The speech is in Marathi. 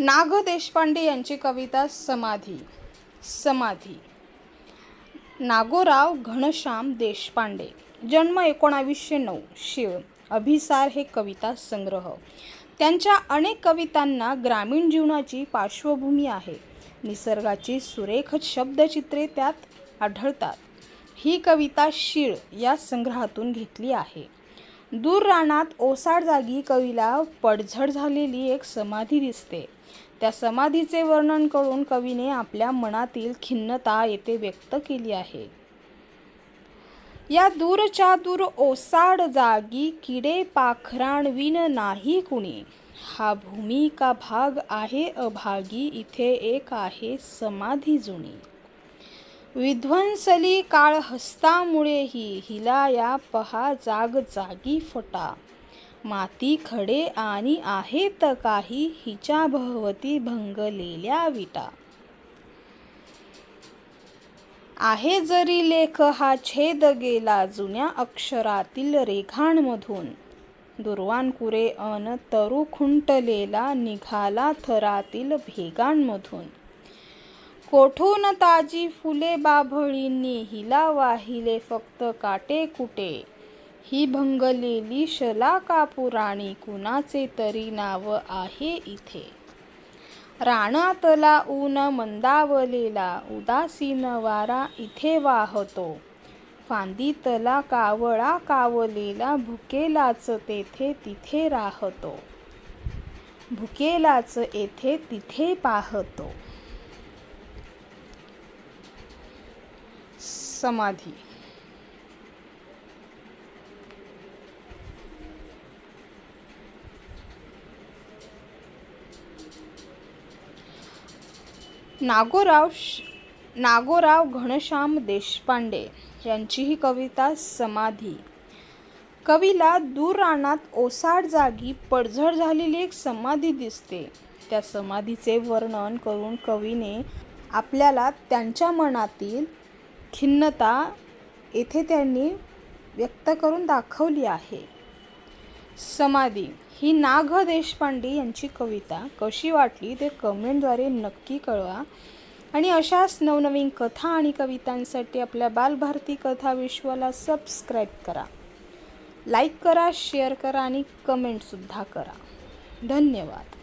नाग देशपांडे यांची कविता समाधी समाधी. नागोराव घनश्याम देशपांडे जन्म एकोणावीसशे नऊ शिव. अभिसार हे कविता संग्रह. त्यांच्या अनेक कवितांना ग्रामीण जीवनाची पार्श्वभूमी आहे. निसर्गाची सुरेख शब्दचित्रे त्यात आढळतात. ही कविता शीळ या संग्रहातून घेतली आहे. दूर रानात ओसाड जागी कवीला पडझड झालेली एक समाधी दिसते. त्या समाधीचे वर्णन करून कवीने आपल्या मनातील खिन्नता येथे व्यक्त केली आहे. या दूरच्या दूर ओसाड जागी किडे पाखराणविन नाही कुणी. हा भूमिका भाग आहे अभागी इथे एक आहे समाधी जुनी. विध्वंसली काळ हस्तामुळेही हिला या पहा जाग जागी फटा. माती खडे आणि आहेत काही हिच्या भवती भंगलेल्या विटा. आहे जरी लेख हा छेद गेला जुन्या अक्षरातील रेखांमधून. दुर्वांकुरे अन तरु खुंटलेला निघाला थरातील भेगांमधून. कोठून ताजी फुले बाभळींनी हिला वाहिले फक्त काटे कुटे. ही भंगलेली शलाका पुराणी कुणाचे तरी नाव आहे इथे. राणातला ऊन मंदावलेला उदासीन वारा इथे वाहतो. फांदीतला कावळा कावलेला भुकेलाच तेथे तिथे राहतो. भुकेलाच येथे तिथे पाहतो. समाधी नागोराव श- नागोराव घनश्याम देशपांडे यांची ही कविता समाधी. कवीला दूर रानात ओसाड जागी पडझड झालेली एक समाधी दिसते. त्या समाधीचे वर्णन करून कवीने आपल्याला त्यांच्या मनातील खिन्नता येथे त्यांनी व्यक्त करून दाखवली आहे. समाधी ही नाग देशपांडे यांची कविता. कशी वाटली ते कमेंटद्वारे नक्की कळवा. आणि अशाच नवनवीन कथा आणि कवितांसाठी आपल्या बालभारती कथा विश्वाला सबस्क्राईब करा. लाईक करा शेअर करा आणि कमेंटसुद्धा करा. धन्यवाद.